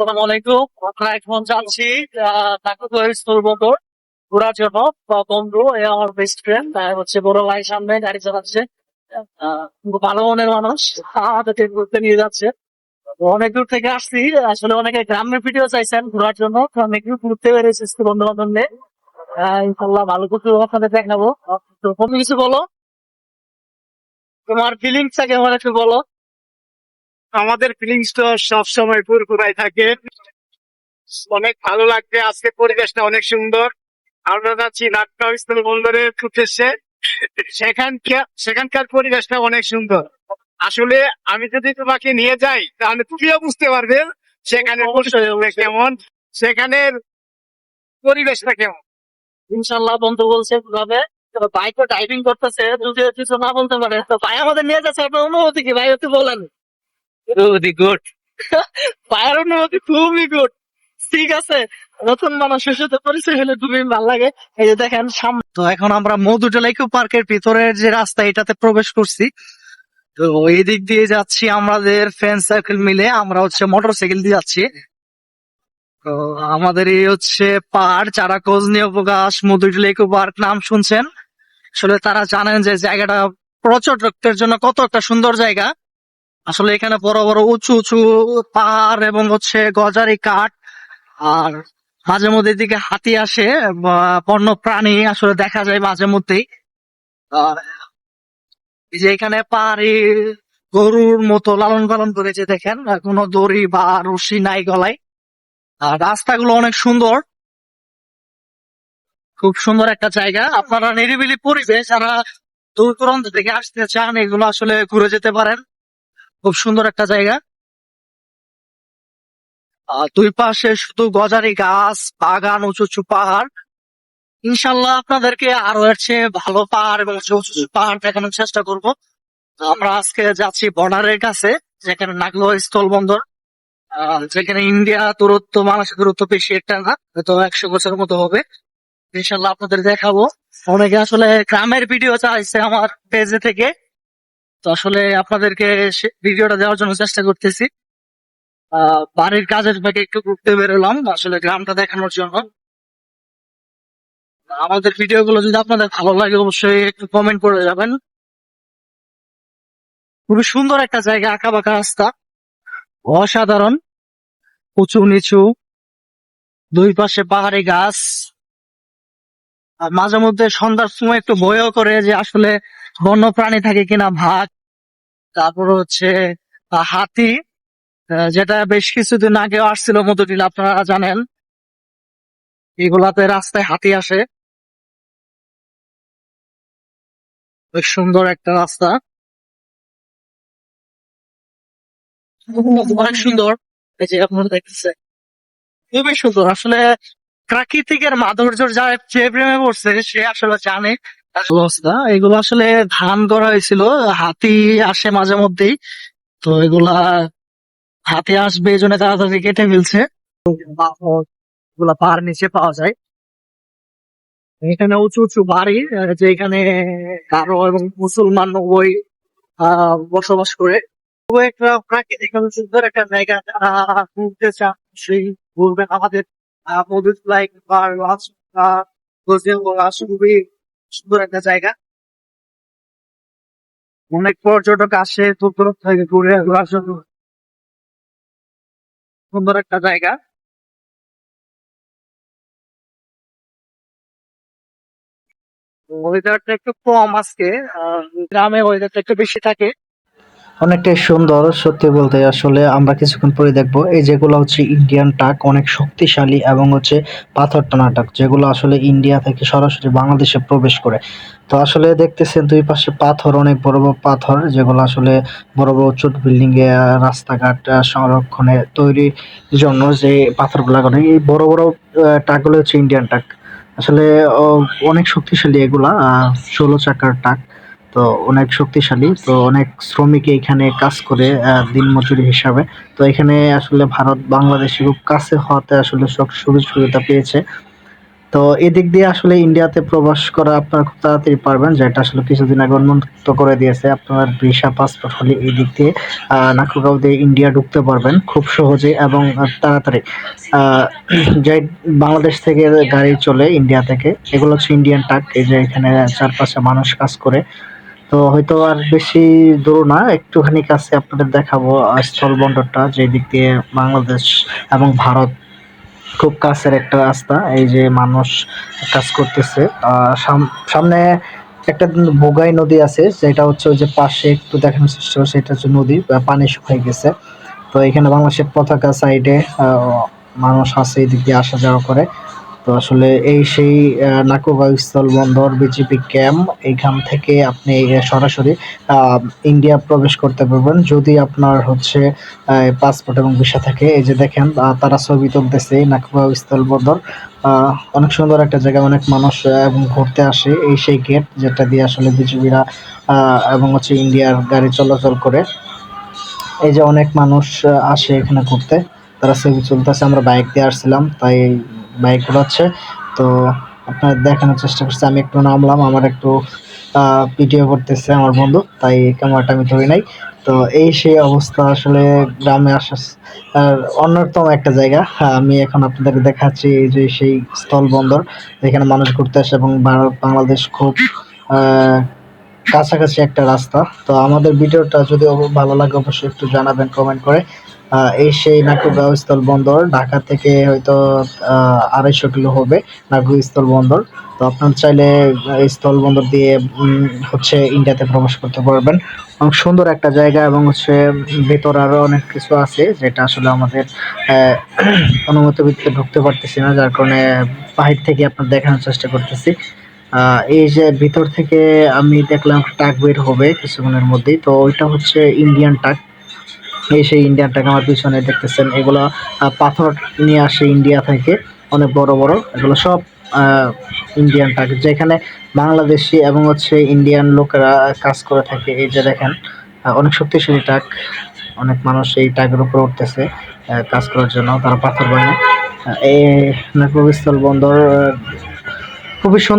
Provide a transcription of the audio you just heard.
আসসালামু আলাইকুম। আমরা এখন যাচ্ছি ঘোরার জন্য। বন্ধু, এ আমার বেস্ট ফ্রেন্ড হচ্ছে বড় সামনে গাড়ি চালাচ্ছে। ভালো মনের মানুষ ঘুরতে নিয়ে যাচ্ছে। অনেক দূর থেকে আসছি, আসলে অনেকে গ্রামের ভিডিও চাইছেন ঘোরার জন্য আমি একটু ঘুরতে স্কুল বন্ধু বান্ধব নিয়ে। ইনশাল্লাহ ভালো কিছু আপনাদের দেখাবো। তো কিছু বলো? তোমার ফিলিংসটা কেমন একটু বলো। আমাদের ফিলিংস তো সবসময় পুরপুরাই থাকে। অনেক ভালো লাগছে আজকে পরিবেশটা অনেক সুন্দর। আমরা যাচ্ছি নাটকাও স্থল বন্দরের উদ্দেশ্যে। সেখানকার সেখানকার পরিবেশটা অনেক সুন্দর। আসলে আমি যদি তোমাকে নিয়ে যাই তাহলে তুমিও বুঝতে পারবে সেখানে। কেমন সেখানের পরিবেশটা কেমন। ইনশাল্লাহ বন্ধু বলছে কীভাবে বাইক তো ড্রাইভিং করতেছে যদি কিছু না বলতে পারে। তো ভাই আমাদের নিয়ে যাচ্ছে আপনার অনুভূতি কি? ভাই একটু বলেন। অনুভূতি গুড ভাইয়ের অনুভূতি খুবই গুড ঠিক আছে, নতুন মানুষের সাথে পরিচয় হলে খুবই ভালো লাগে। এই যে দেখেন, সামনে তো এখন আমরা মধুটলা ইকো পার্কের ভিতরের যে রাস্তা এটাতে প্রবেশ করছি। তো এই দিক দিয়ে যাচ্ছি আমাদের ফ্রেন্ড সার্কেল মিলে, আমরা হচ্ছে মোটর সাইকেল দিয়ে যাচ্ছি। তো আমাদের এই হচ্ছে পাহাড়, চারা কোজ নিয়ে প্রকাশ মধুটলা ইকো পার্ক নাম শুনছেন? আসলে তারা জানেন যে জায়গাটা পর্যটকদের জন্য কত একটা সুন্দর জায়গা। আসলে এখানে বড় বড় উঁচু উঁচু পাহাড় এবং হচ্ছে গজারি কাঠ, আর মাঝে মধ্যে দিকে হাতি আসে বন্য প্রাণী আসলে দেখা যায় মাঝে মধ্যেই। আর যে এখানে পাহাড়ি গরুর মতো লালন পালন করেছে দেখেন কোনো দড়ি বা রশি নাই গলায়। আর রাস্তাগুলো অনেক সুন্দর। খুব সুন্দর একটা জায়গা। আপনারা নিরিবিলি পরিবেশ যারা দূর দূরান্ত থেকে আসতে চান, এগুলো আসলে ঘুরে যেতে পারেন। খুব সুন্দর একটা জায়গা। দুই পাশে শুধু গজারি গাছ বাগান উঁচু উঁচু পাহাড়। ইনশাল্লাহ আপনাদেরকে আরও এর ভালো পাহাড় এবং উঁচু উঁচু পাহাড় দেখানোর চেষ্টা করব। আমরা আজকে যাচ্ছি বর্ডারের কাছে যেখানে নাগলো স্থল বন্দর আহ, যেখানে ইন্ডিয়া দূরত্ব মানুষের দূরত্ব বেশি একটা না হয়তো একশো বছরের মতো হবে। ইনশাল্লাহ আপনাদের দেখাবো। অনেকে আসলে গ্রামের ভিডিও চাইছে আমার পেজে থেকে। তো আসলে আপনাদেরকে ভিডিওটা দেওয়ার জন্য চেষ্টা করতেছি। বাড়ির কাজের ফাঁকে একটু ঘুরতে বেরোলাম, আসলে গ্রামটা দেখানোর জন্য। আমাদের ভিডিও গুলো যদি আপনাদের ভালো লাগে, অবশ্যই একটু কমেন্ট করে যাবেন। খুবই সুন্দর একটা জায়গা আঁকা বাঁকা রাস্তা। অসাধারণ। উঁচু নিচু। দুই পাশে পাহাড়ি গাছ। আর মাঝে মধ্যে সন্ধ্যার সময় একটু ভয়ও করে যে আসলে বন্য প্রাণী থাকে কিনা ভাগ। তারপর হচ্ছে হাতি যেটা বেশ কিছুদিন আগে আসছিল মধুটিল, আপনারা জানেন। এগুলাতে রাস্তায় হাতি আসে। বেশ সুন্দর একটা রাস্তা। অনেক সুন্দর। এই যে আপনারা দেখতেছে খুবই সুন্দর। আসলে প্রাকৃতিকের মাধুর্য যা যে প্রেমে পড়ছে, সে আসলে জানে। অবস্থা? এগুলো আসলে ধান করা হয়েছিল হাতি আসে মাঝে মধ্যেই। তো এগুলা হাতি আসবে এই জন্য তাড়াতাড়ি কেটে ফেলছে। এগুলা পাহাড় নিচে পাওয়া যায়। এখানে উঁচু উঁচু বাড়ি আহ, যেখানে কারও এবং মুসলমান ওই বসবাস করে। একটা প্রাকৃতিক সুন্দর একটা জায়গা ঘুরতে চান সেই ঘুরবেন আমাদের লাইক বা লঞ্চ খুবই সুন্দর একটা জায়গা। অনেক পর্যটক আসে দূর দূর থেকে ঘুরে সুন্দর একটা জায়গা। ওয়েদারটা একটু কম আজকে গ্রামে ওয়েদারটা একটু বেশি থাকে। অনেকটাই সুন্দর, সত্যি বলতে আসলে আমরা কিছুক্ষণ পরে দেখব। এই যেগুলো হচ্ছে ইন্ডিয়ান টাক অনেক শক্তিশালী এবং হচ্ছে পাথর টানা টাক যেগুলো আসলে ইন্ডিয়া থেকে সরাসরি বাংলাদেশে প্রবেশ করে। তো আসলে দেখতেছেন দুই পাশে পাথর, অনেক বড় বড় পাথর, যেগুলো আসলে বড় বড় উঁচু বিল্ডিং এ, রাস্তাঘাট সংরক্ষণে তৈরির জন্য যে পাথরগুলো লাগানো এই বড় বড় টাকগুলো হচ্ছে ইন্ডিয়ান টাক আসলে অনেক শক্তিশালী এগুলা ষোলো চাকার টাক তো অনেক শক্তিশালী, তো অনেক শ্রমিক এখানে কাজ করে দিন মজুরি হিসাবে। তো এখানে আসলে ভারত বাংলাদেশ খুব কাছে হওয়াতে আসলে সব সুযোগ সুবিধা পেয়েছে। তো এদিক দিয়ে আসলে ইন্ডিয়াতে প্রবাস করা আপনারা খুব তাড়াতাড়ি পারবেন, যেটা আসলে কিছুদিন আগে উন্মুক্ত করে দিয়েছে আপনার ভিসা, পাসপোর্ট হলে এই দিক দিয়ে নাকুগাঁও দিয়ে ইন্ডিয়া ঢুকতে পারবেন খুব সহজে এবং তাড়াতাড়ি। যে বাংলাদেশ থেকে গাড়ি চলে ইন্ডিয়া থেকে, এগুলো হচ্ছে ইন্ডিয়ান টাক এই যে এখানে চারপাশে মানুষ কাজ করে। তো হয়তো আর বেশি দূর না, একটুখানি কাছে আপনাদের দেখাবো স্থল স্থলবন্দরটা যে দিক দিয়ে বাংলাদেশ এবং ভারত খুব কাছের একটা রাস্তা, এই যে মানুষ কাজ করতেছে। সামনে একটা বোগাই নদী আছে, যেটা হচ্ছে ওই যে পাশে একটু দেখানোর চেষ্টা হচ্ছে নদী পানি শুকিয়ে গেছে। তো এখানে বাংলাদেশের পতাকা সাইডে মানুষ আছে, এদিক দিয়ে আসা যাওয়া করে। তো আসলে এই সেই আহ, স্থল বন্দর বিজেপি ক্যাম্প এইখান থেকে আপনি সরাসরি ইন্ডিয়া প্রবেশ করতে পারবেন। যদি আপনার হচ্ছে পাসপোর্ট এবং ভিসা থাকে এই যে দেখেন তারা ছবি তুলতেছে নাকুগাঁও স্থল বন্দর। অনেক সুন্দর একটা জায়গা অনেক মানুষ এবং ঘুরতে আসে এই সেই গেট যেটা দিয়ে আসলে বিজেপিরা এবং হচ্ছে ইন্ডিয়ার গাড়ি চলাচল করে। এই যে অনেক মানুষ আসে এখানে ঘুরতে। তারা ছবি তুলতেছে আমরা বাইক দিয়ে আসছিলাম তাই বাইক ঘোরাচ্ছে তো আপনার দেখানোর চেষ্টা করছি। আমি একটু নামলাম আমার একটু ভিডিও করতেছে আমার বন্ধু তাই ক্যামেরাটা আমি ধরি নাই। তো এই সেই অবস্থা আসলে গ্রামে আসা অন্যতম একটা জায়গা। হ্যাঁ, আমি এখন আপনাদের দেখাচ্ছি যে সেই স্থল বন্দর। যেখানে মানুষ ঘুরতে আসে এবং ভারত বাংলাদেশ খুব কাছাকাছি একটা রাস্তা। তো আমাদের ভিডিওটা যদি ভালো লাগে অবশ্যই একটু জানাবেন কমেন্ট করে। এই সেই নাকুগাঁও স্থল বন্দর, ঢাকা থেকে হয়তো আড়াইশো কিলো হবে নাকুগাঁও স্থল বন্দর। তো আপনার চাইলে স্থল বন্দর দিয়ে হচ্ছে ইন্ডিয়াতে প্রবেশ করতে পারবেন। অনেক সুন্দর একটা জায়গা এবং হচ্ছে ভেতর আরও অনেক কিছু আছে যেটা আসলে আমাদের অনুমতি ভিত্তিতে ঢুকতে পারতেছি না, যার কারণে বাহির থেকে আপনার দেখানোর চেষ্টা করতেছি। এই যে ভিতর থেকে আমি দেখলাম টাক বের হবে কিছুক্ষণের মধ্যেই। তো ওইটা হচ্ছে ইন্ডিয়ান টাক। এই সেই ইন্ডিয়ান টাক আমার পিছনে দেখতেছেন। এগুলো পাথর নিয়ে আসে ইন্ডিয়া থেকে, অনেক বড় বড়। এগুলো সব ইন্ডিয়ান টাক। যেখানে বাংলাদেশি এবং হচ্ছে ইন্ডিয়ান লোকেরা কাজ করে থাকে। এই যে দেখেন অনেক শক্তিশালী টাক। অনেক মানুষ এই টাকের উপরে উঠতেছে কাজ করার জন্য। তারা পাথর বানায়। এই নাগরস্থল বন্দর খুবই সুন্দর